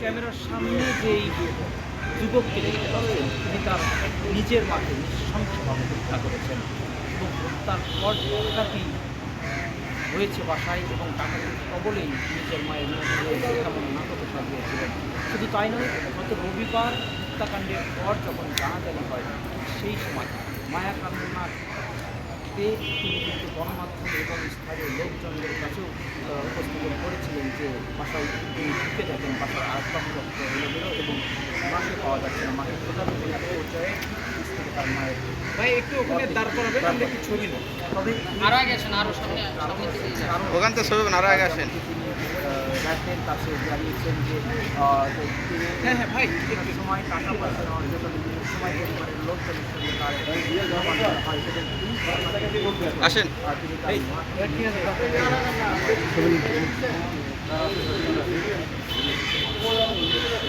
ক্যামেরার সামনে যেই যুবককে দেখতে পাচ্ছেন, তিনি তার নিজের মাকে নৃশংসভাবে হত্যা করেছেন এবং হত্যার পরটাকেই হয়েছে বাসায় এবং টাকাটির কবলেই নিজের মায়ের তেমন নাটক সাজিয়েছিলেন। শুধু তাই নয়, গত রবিবার হত্যাকাণ্ডের পর যখন জানাজানি হয় সেই সময় মায়া কান্নার তে তিনি কিন্তু গণমাধ্যম এবং স্থানীয় লোকজনদের কাছেও উপস্থাপন করেছিলেন যে বাসায় তিনি ঢুকে থাকেন বাসার আসবাবপত্র এলোমেলো এবং মাকে পাওয়া যাচ্ছে না। মাকে প্রধানত পর্যায়ে তার মায়ের ভাই একটু ওখানে দাঁড় করাবেন আমরা একটু ছবি না তবে আরও আগে আসেন আরও সামনে ওখান থেকে ছবি আরও আগে আসেন। রাখেন কাছে জানিয়েছেন যে আহ, যে তিনি হ্যাঁ হ্যাঁ ভাই বিভিন্ন সময় টাকা পয়সা নেওয়ার জন্য বিভিন্ন সময় পরিবারের লোকজনের সঙ্গে তার জমানো হয় সেটা তিনি আসেন আর তিনি তার মা-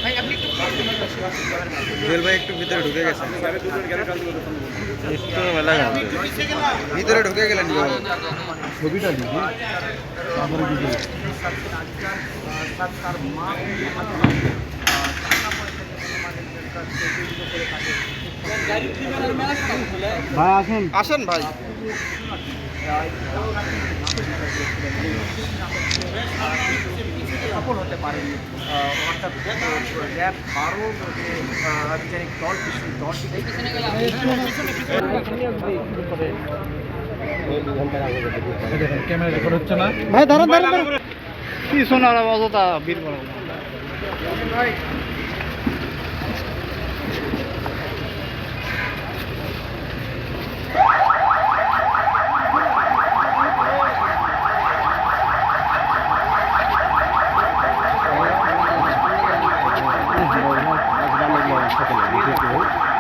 ভাই আপনি একটু জুয়েল ভাই একটু ভিতরে ঢুকে গেছেন একটু মেলা ভিতরে ঢুকে গেলেন কি বাবু? ছবিটা দিবি আগেকার আহ, তার তার মা টাকা পয়সা আমাদের কাছ করে ভাই আসেন। আসেন ভাই। সফল হতে পারেনি। অর্থাৎ র্যাব আরও যে আধিকারিক দল কিছু দল পিছনে গেলে ক্যামেরা রেকর্ড হচ্ছে না ভাই ধরো ধরো কি শোনার অবস্থা বীর বড় এটা নিয়ে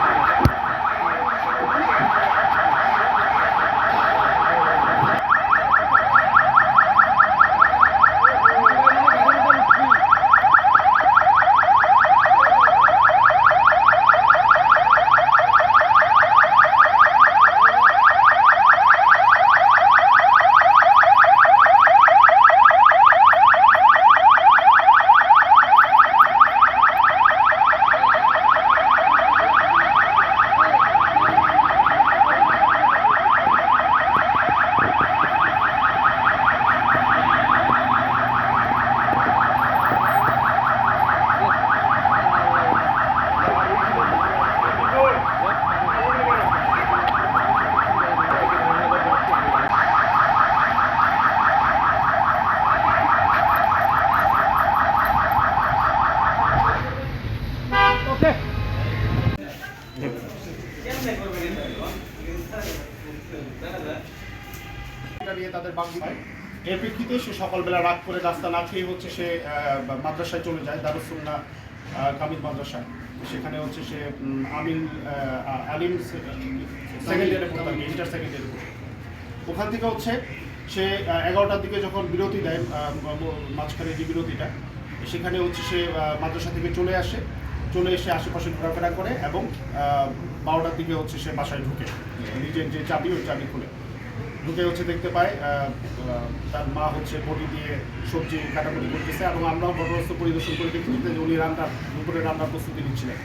তাদের এর প্রেক্ষিতে সে সকালবেলা রাত করে রাস্তা না খেয়ে হচ্ছে সে মাদ্রাসায় চলে যায় দারুসুন্না কামিল মাদ্রাসায়। সেখানে হচ্ছে সে আমিন আলিম সেকেন্ড ইয়ারে পড়তো আর কি ইন্টার সেকেন্ড ইয়ারে ওখান থেকে হচ্ছে সে এগারোটার দিকে যখন বিরতি দেয় মাঝখানে যে বিরতিটা, সেখানে হচ্ছে সে মাদ্রাসা থেকে চলে আসে। চলে এসে আশেপাশে ঘোরাফেরা করে এবং বারোটার দিকে হচ্ছে সে বাসায় ঢুকে। নিজের যে চাবি, ওই চাবি খুলে। ঢুকে হচ্ছে দেখতে পাই তার মা হচ্ছে বটি দিয়ে সবজি কাটাকুটি করতেছে এবং আমরাও ঘটনাস্থল পরিদর্শন করে দেখতেছি যে উনি রান্নার, দুপুরে রান্নার প্রস্তুতি নিচ্ছিলেন।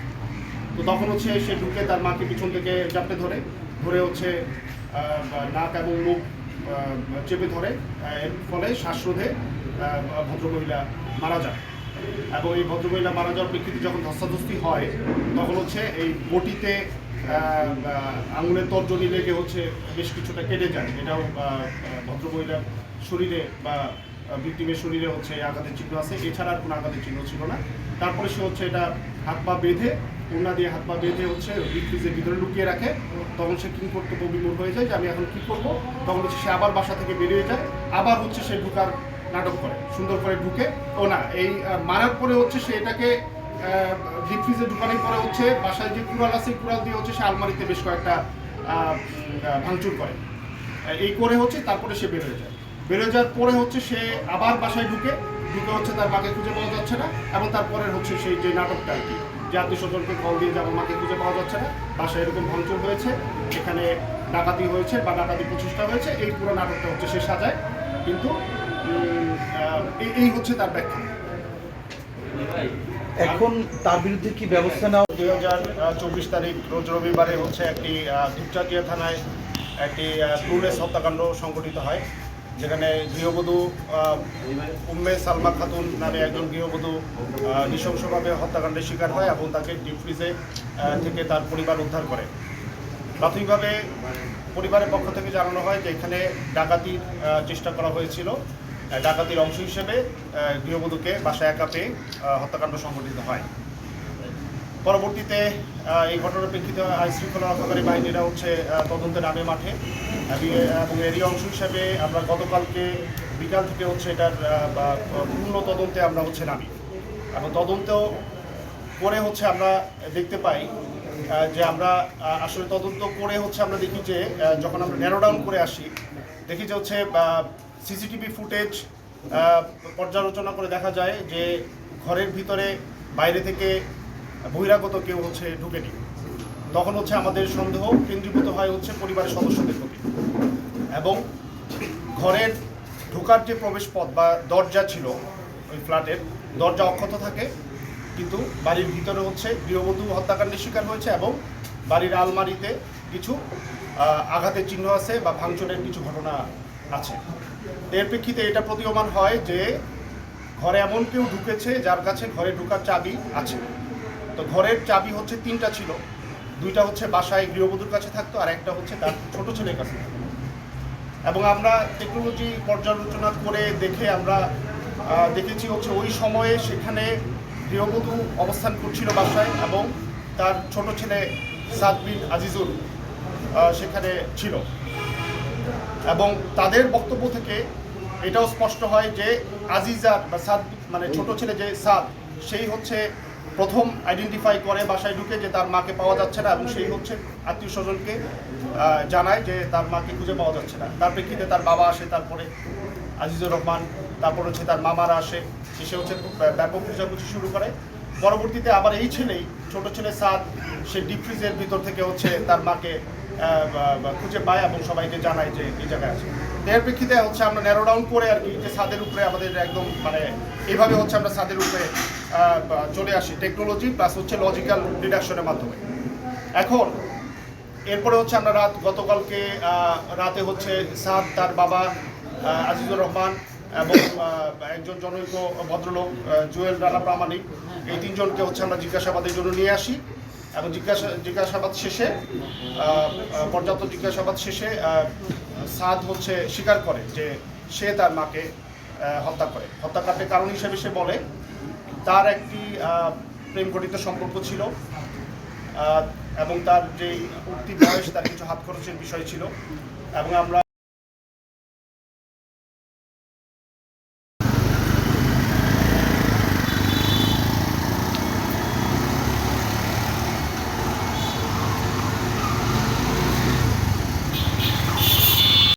তো তখন হচ্ছে সে ঢুকে তার মাকে পিছন থেকে চাপটে ধরে ধরে হচ্ছে নাক এবং মুখ চেপে ধরে এর ফলে শ্বাসরোধে ভদ্রমহিলা মারা যায় এবং এই ভদ্রমহিলা মারা যাওয়ার প্রেক্ষিতে যখন ধস্তাধস্তি হয়, তখন হচ্ছে এই বটিতে আঙুলের তর্জনী লেগে হচ্ছে বেশ কিছুটা কেটে যায়। এটাও ভদ্রমহিলার শরীরে বা ভিক্টিমের শরীরে হচ্ছে আঘাতের চিহ্ন আছে। এছাড়া আর কোনো আঘাতের চিহ্ন ছিল না। তারপরে সে হচ্ছে এটা হাত পা বেঁধে উন্না দিয়ে হাত পা বেঁধে হচ্ছে ফ্রিজের ভিতরে লুকিয়ে রাখে। তখন সে কি কর্তব্য বিমূল হয়ে যায় যে আমি এখন কি করব? তখন হচ্ছে সে আবার বাসা থেকে বেরিয়ে যায়। আবার হচ্ছে সে ঢুকার নাটক করে, সুন্দর করে ঢুকে। ও না, এই মারার পরে হচ্ছে সে এটাকে ডিপ ঢুকানোর পরে হচ্ছে বাসায় যে কুড়াল আছে, কুড়াল দিয়ে হচ্ছে সে আলমারিতে বেশ কয়েকটা ভাঙচুর করে। এই করে হচ্ছে তারপরে সে বের হয়ে যায়। বের হয়ে যাওয়ার পরে হচ্ছে সে আবার বাসায় ঢুকে ঢুকে হচ্ছে তার মাকে খুঁজে পাওয়া যাচ্ছে না এবং তারপরে হচ্ছে সেই যে নাটকটা আর কি, যে আত্মীয় স্বজনকে কল দিয়ে যে আমার মাকে খুঁজে পাওয়া যাচ্ছে না, বাসায় এরকম ভাঙচুর হয়েছে, এখানে ডাকাতি হয়েছে বা ডাকাতি প্রচেষ্টা হয়েছে, এই পুরো নাটকটা হচ্ছে সে সাজায়। কিন্তু এই হচ্ছে তার ব্যাখ্যা। এখন তার বিরুদ্ধে কি ব্যবস্থা নেওয়া দুই হাজার চব্বিশ তারিখ রোজ রবিবারে হচ্ছে একটি আহ, ধূপচাটিয়া থানায় একটি ক্রুলেস হত্যাকাণ্ড সংঘটিত হয়। যেখানে গৃহবধূ উম্মে সালমা খাতুন নামে একজন গৃহবধূ নৃশংসভাবে হত্যাকাণ্ডের শিকার হয় এবং তাকে ডিপ ফ্রিজে আহ, থেকে তার পরিবার উদ্ধার করে। প্রাথমিকভাবে পরিবারের পক্ষ থেকে জানানো হয় যে এখানে ডাকাতির চেষ্টা করা হয়েছিল। ডাকাতির অংশ হিসেবে গৃহবধূকে বাসায় একা পেয়ে হত্যাকাণ্ড সংঘটিত হয়। পরবর্তীতে এই ঘটনার প্রেক্ষিতে আইন শৃঙ্খলা রক্ষাকারী বাহিনীরা হচ্ছে তদন্তে নামে মাঠে। এবং- এরই অংশ হিসেবে আমরা গতকালকে বিকাল থেকে হচ্ছে এটার পূর্ণ তদন্তে আমরা হচ্ছে নামি। এবং তদন্ত করে হচ্ছে আমরা দেখতে পাই যে আমরা আসলে তদন্ত করে হচ্ছে আমরা দেখি যে যখন আমরা ন্যারো ডাউন করে আসি, দেখি যে হচ্ছে সিসিটিভি ফুটেজ পর্যালোচনা করে দেখা যায় যে ঘরের ভিতরে বাইরে থেকে বহিরাগত কেউ হচ্ছে ঢুকেনি। তখন হচ্ছে আমাদের সন্দেহ কেন্দ্রীভূত হয় হচ্ছে পরিবারের সদস্যদের প্রতি। এবং ঘরের ঢোকার যে প্রবেশ পথ বা দরজা ছিল, ওই ফ্ল্যাটের দরজা অক্ষত থাকে, কিন্তু বাড়ির ভিতরে হচ্ছে গৃহবধূ হত্যাকাণ্ডের শিকার হয়েছে এবং বাড়ির আলমারিতে কিছু আঘাতের চিহ্ন আছে বা ভাঙচুরের কিছু ঘটনা আছে। এর প্রেক্ষিতে এটা প্রতীয়মান হয় যে ঘরে এমন কেউ ঢুকেছে যার কাছে ঘরে ঢোকার চাবি আছে। তো ঘরের চাবি হচ্ছে তিনটা ছিল। দুইটা হচ্ছে বাসায় গৃহবধূর কাছে থাকতো আর একটা হচ্ছে তার ছোট ছেলের কাছে এবং আমরা টেকনোলজি পর্যালোচনা করে দেখে আমরা দেখেছি হচ্ছে ওই সময়ে সেখানে গৃহবধূ অবস্থান করছিল বাসায় এবং তার ছোট ছেলে সাদ বিন আজিজুল সেখানে ছিল। এবং তাদের বক্তব্য থেকে এটাও স্পষ্ট হয় যে আজিজার বা সাদ মানে ছোট ছেলে যে সাদ, সেই হচ্ছে প্রথম আইডেন্টিফাই করে বাসায় ঢুকে যে তার মাকে পাওয়া যাচ্ছে না এবং সেই হচ্ছে আত্মীয় স্বজনকে জানায় যে তার মাকে খুঁজে পাওয়া যাচ্ছে না। তার প্রেক্ষিতে তার বাবা আসে, তারপরে আজিজুর রহমান, তারপর হচ্ছে তার মামারা আসে, এসে হচ্ছে ব্যাপক খোঁজাখুঁজি শুরু করে। পরবর্তীতে আবার এই ছেলেই, ছোট ছেলে সাদ, সে ডিপ ফ্রিজের ভিতর থেকে হচ্ছে তার মাকে খুঁজে পায় এবং সবাইকে জানায় যে এই জায়গায় আছে। এর প্রেক্ষিতে হচ্ছে আমরা ন্যারো ডাউন করে আর কি যে ছাদের উপরে আমাদের একদম মানে এইভাবে হচ্ছে আমরা ছাদের উপরে চলে আসি টেকনোলজি প্লাস হচ্ছে লজিক্যাল ডিডাকশনের মাধ্যমে। এখন এরপরে হচ্ছে আমরা রাত, গতকালকে রাতে হচ্ছে সাদ তার বাবা আজিজুর রহমান এবং একজন জনৈক ভদ্রলোক জুয়েল রানা প্রামাণিক, এই তিনজনকে হচ্ছে আমরা জিজ্ঞাসাবাদের জন্য নিয়ে আসি এবং জিজ্ঞাসা, জিজ্ঞাসাবাদ শেষে পর্যাপ্ত জিজ্ঞাসাবাদ শেষে সাদ হচ্ছে স্বীকার করে যে সে তার মাকে হত্যা করে। হত্যাকাণ্ডের কারণ হিসেবে সে বলে, তার একটি প্রেম গঠিত সম্পর্ক ছিল এবং তার যে উঠতি বয়স, তার কিছু হাত খরচের বিষয় ছিল, এবং আমরা